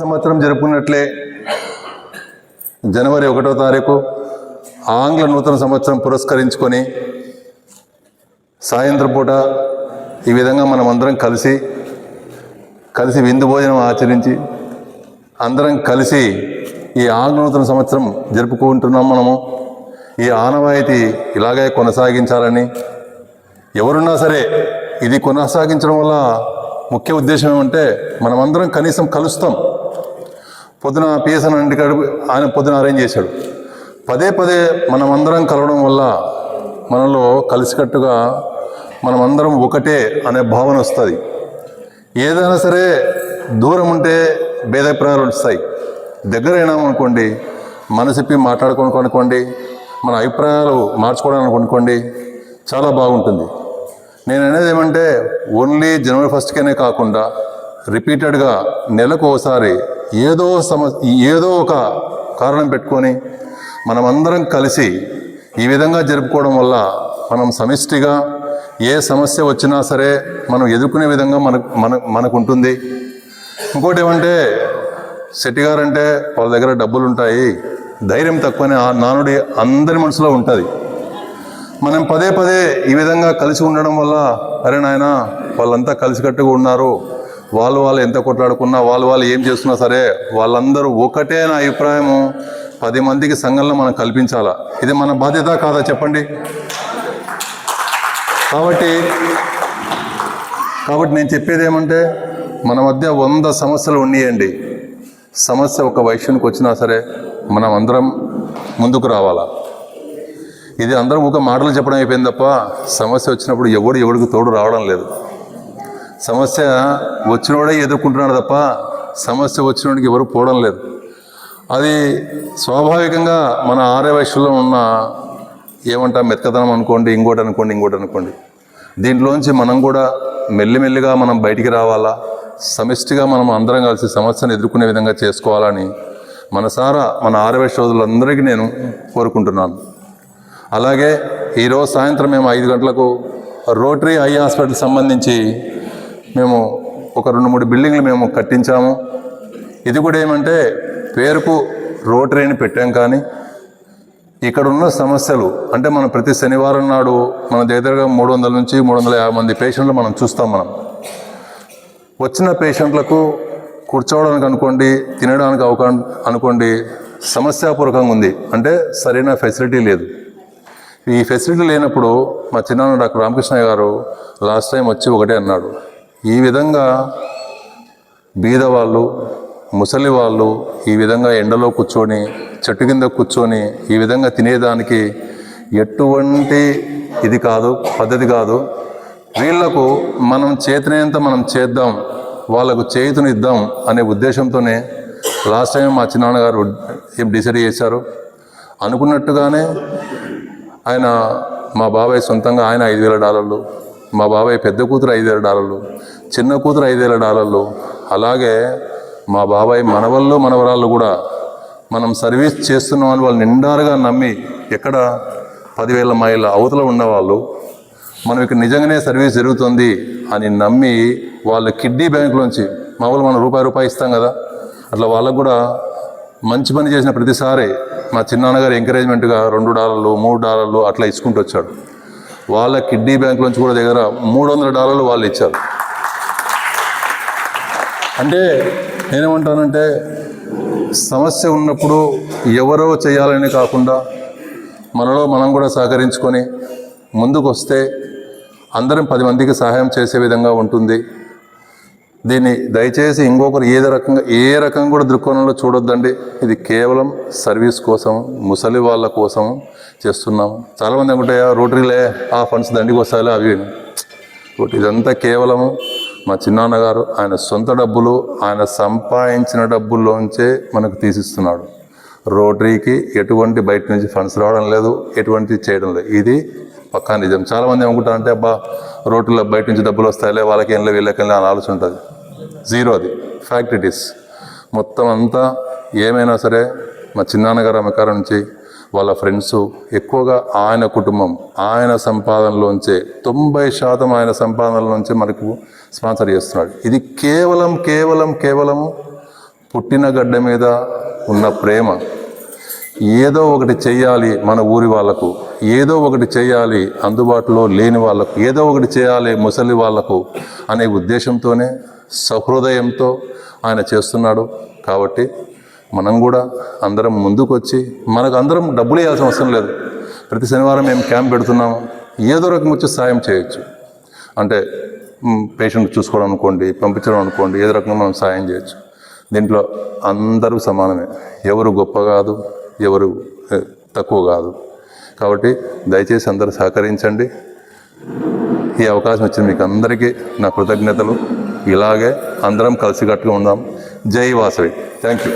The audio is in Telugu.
సంవత్సరం జరుపుకున్నట్లే. జనవరి ఒకటో తారీఖు ఆంగ్ల నూతన సంవత్సరం పురస్కరించుకొని సాయంత్రం పూట ఈ విధంగా మనం అందరం కలిసి కలిసి విందు భోజనం ఆచరించి అందరం కలిసి ఈ ఆంగ్ల నూతన సంవత్సరం జరుపుకుంటున్నాం మనము. ఈ ఆనవాయితీ ఇలాగే కొనసాగించాలని ఎవరున్నా సరే ఇది కొనసాగించడం వల్ల ముఖ్య ఉద్దేశం ఏమంటే మనమందరం కనీసం కలుస్తాం. పొద్దున పిఎస్ఎన్ ఇంటి కడుపు ఆయన పొద్దున అరేంజ్ చేశాడు. పదే పదే మనమందరం కలవడం వల్ల మనలో కలిసికట్టుగా మనమందరం ఒకటే అనే భావన వస్తుంది. ఏదైనా సరే దూరం ఉంటే భేదాభిప్రాయాలు వస్తాయి. దగ్గరైనామనుకోండి అయినామనుకోండి మనసిప్పి మాట్లాడుకోవడానికి అనుకోండి మన అభిప్రాయాలు మార్చుకోవడానికి అనుకోండి చాలా బాగుంటుంది. నేను అనేది ఏమంటే ఓన్లీ జనవరి ఫస్ట్కేనే కాకుండా రిపీటెడ్గా నెలకు ఒకసారి ఏదో సమ ఏదో ఒక కారణం పెట్టుకొని మనమందరం కలిసి ఈ విధంగా జరుపుకోవడం వల్ల మనం సమిష్టిగా ఏ సమస్య వచ్చినా సరే మనం ఎదుర్కొనే విధంగా మనకు మన మనకు ఉంటుంది ఇంకోటి ఏమంటే శెట్టి గారంటే వాళ్ళ దగ్గర డబ్బులు ఉంటాయి ధైర్యం తక్కువనే ఆ నానుడి అందరి మనసులో ఉంటుంది. మనం పదే పదే ఈ విధంగా కలిసి ఉండడం వల్ల అరే నాయన వాళ్ళంతా కలిసికట్టుగా ఉన్నారు. వాళ్ళు వాళ్ళు ఎంత కొట్లాడుకున్నా వాళ్ళు వాళ్ళు ఏం చేస్తున్నా సరే వాళ్ళందరూ ఒకటే నా అభిప్రాయము. పది మందికి సంఘంలో మనం కల్పించాలా? ఇది మన బాధ్యత కాదా చెప్పండి? కాబట్టి కాబట్టి నేను చెప్పేది ఏమంటే మన మధ్య వంద సమస్యలు ఉన్నాయండి. సమస్య ఒక వైశ్యునికి వచ్చినా సరే మనం అందరం ముందుకు రావాలా? ఇది అందరం ఒక మాటలు చెప్పడం అయిపోయింది తప్ప సమస్య వచ్చినప్పుడు ఎవడు ఎవడికి తోడు రావడం లేదు. సమస్య వచ్చినోడే ఎదుర్కొంటున్నాడు తప్ప సమస్య వచ్చినోడికి ఎవరు పోవడం లేదు. అది స్వాభావికంగా మన ఆర్య ఉన్న ఏమంటా మెత్తదనం అనుకోండి ఇంకోటి అనుకోండి ఇంకోటి అనుకోండి. దీంట్లోంచి మనం కూడా మెల్లిమెల్లిగా మనం బయటికి రావాలా? సమిష్టిగా మనం అందరం కలిసి సమస్యను ఎదుర్కొనే విధంగా చేసుకోవాలని మనసారా మన ఆరవై సోదరులందరికీ నేను కోరుకుంటున్నాను. అలాగే ఈరోజు సాయంత్రం మేము ఐదు గంటలకు రోటరీ ఐ హాస్పిటల్ సంబంధించి మేము ఒక రెండు మూడు బిల్డింగ్లు మేము కట్టించాము. ఇది కూడా ఏమంటే పేరుకు రోటరీని పెట్టాం కానీ ఇక్కడ ఉన్న సమస్యలు అంటే మనం ప్రతి శనివారం నాడు మన దగ్గరగా మూడు వందల నుంచి మూడు వందల యాభై మంది పేషెంట్లు మనం చూస్తాం మనం. వచ్చిన పేషెంట్లకు కూర్చోవడానికి అనుకోండి తినడానికి అవకా అనుకోండి సమస్యాపూర్వకంగా ఉంది. అంటే సరైన ఫెసిలిటీ లేదు. ఈ ఫెసిలిటీ లేనప్పుడు మా చిన్నాన్న డాక్టర్ రామకృష్ణయ్య గారు లాస్ట్ టైం వచ్చి ఒకటే అన్నాడు. ఈ విధంగా బీదవాళ్ళు ముసలి వాళ్ళు ఈ విధంగా ఎండలో కూర్చొని చెట్టు కింద కూర్చొని ఈ విధంగా తినేదానికి ఎటువంటి ఇది కాదు పద్ధతి కాదు. వీళ్ళకు మనం చేతనేంత మనం చేద్దాం వాళ్ళకు చేతునిద్దాం అనే ఉద్దేశంతోనే లాస్ట్ టైం మా చిన్నాన్నగారు ఏం డిసైడ్ చేశారు. అనుకున్నట్టుగానే ఆయన మా బాబాయ్ సొంతంగా ఆయన ఐదు వేల డాలర్లు మా బాబాయ్ పెద్ద కూతురు ఐదు వేల డాలర్లు చిన్న కూతురు ఐదు వేల డాలర్లు అలాగే మా బాబాయ్ మనవళ్ళు మనవరాళ్ళు కూడా మనం సర్వీస్ చేస్తున్నామని వాళ్ళు నిండారుగా నమ్మి ఎక్కడ పదివేల మైళ్ళ అవతల ఉన్నవాళ్ళు మనం ఇక్కడ నిజంగానే సర్వీస్ జరుగుతుంది అని నమ్మి వాళ్ళ కిడ్నీ బ్యాంకులోంచి మామూలు మనం రూపాయి రూపాయి ఇస్తాం కదా అట్లా వాళ్ళకు కూడా మంచి పని చేసిన ప్రతిసారి మా చిన్నాన్నగారు ఎంకరేజ్మెంట్గా రెండు డాలర్లు మూడు డాలర్లు అట్లా ఇచ్చుకుంటూ వచ్చాడు. వాళ్ళ కిడ్నీ బ్యాంకులోంచి కూడా దగ్గర మూడు వందల డాలర్లు వాళ్ళు ఇచ్చారు. అంటే నేనేమంటానంటే సమస్య ఉన్నప్పుడు ఎవరో చేయాలని కాకుండా మనలో మనం కూడా సహకరించుకొని ముందుకు వస్తే అందరం పది మందికి సహాయం చేసే విధంగా ఉంటుంది. దీన్ని దయచేసి ఇంకొకరు ఏ రకంగా ఏ రకంగా కూడా దృక్కోణంలో చూడొద్దండి. ఇది కేవలం సర్వీస్ కోసం ముసలి వాళ్ళ కోసం చేస్తున్నాము చాలామంది అనుకుంటే రోటరీలే ఆ ఫండ్స్ దండికి వస్తాయి అవి ఇదంతా కేవలము మా చిన్నాన్నగారు ఆయన సొంత డబ్బులు ఆయన సంపాదించిన డబ్బుల్లోంచే మనకు తీసిస్తున్నాడు. రోటరీకి ఎటువంటి బయట నుంచి ఫండ్స్ రావడం లేదు ఎటువంటి చేయడం లేదు. ఇది పక్కా నిజం. చాలామంది ఏమనుకుంటారంటే అబ్బా రోడ్లో బయట నుంచి డబ్బులు వస్తాయిలే వాళ్ళకి ఏం లేవు వీళ్ళకి అని ఆలోచన ఉంటుంది. జీరో అది. ఫ్యాక్ట్ ఇట్ ఈస్ మొత్తం అంతా ఏమైనా సరే మా చిన్నాన్నగారు అమ్మకారం నుంచి వాళ్ళ ఫ్రెండ్స్ ఎక్కువగా ఆయన కుటుంబం ఆయన సంపాదనలోంచే తొంభై శాతం ఆయన సంపాదనలోంచే మనకు స్పాన్సర్ చేస్తున్నాడు. ఇది కేవలం కేవలం కేవలం పుట్టిన గడ్డ మీద ఉన్న ప్రేమ. ఏదో ఒకటి చేయాలి మన ఊరి వాళ్ళకు ఏదో ఒకటి చేయాలి అందుబాటులో లేని వాళ్ళకు ఏదో ఒకటి చేయాలి ముసలి వాళ్ళకు అనే ఉద్దేశంతోనే సహృదయంతో ఆయన చేస్తున్నాడు. కాబట్టి మనం కూడా అందరం ముందుకు వచ్చి మనకు అందరం డబ్బులు ఇవ్వాల్సిన అవసరం లేదు. ప్రతి శనివారం మేము క్యాంప్ పెడుతున్నాము ఏదో రకం వచ్చి సాయం చేయొచ్చు. అంటే పేషెంట్ చూసుకోవడం అనుకోండి పంపించడం అనుకోండి ఏదో రకంగా మనం సాయం చేయొచ్చు. దీంట్లో అందరూ సమానమే. ఎవరు గొప్ప కాదు ఎవరు తక్కువ కాదు. కాబట్టి దయచేసి అందరూ సహకరించండి. ఈ అవకాశం ఇచ్చిన మీకు అందరికీ నా కృతజ్ఞతలు. ఇలాగే అందరం కలిసికట్టుగా ఉందాం. జై వాసవి. Thank you.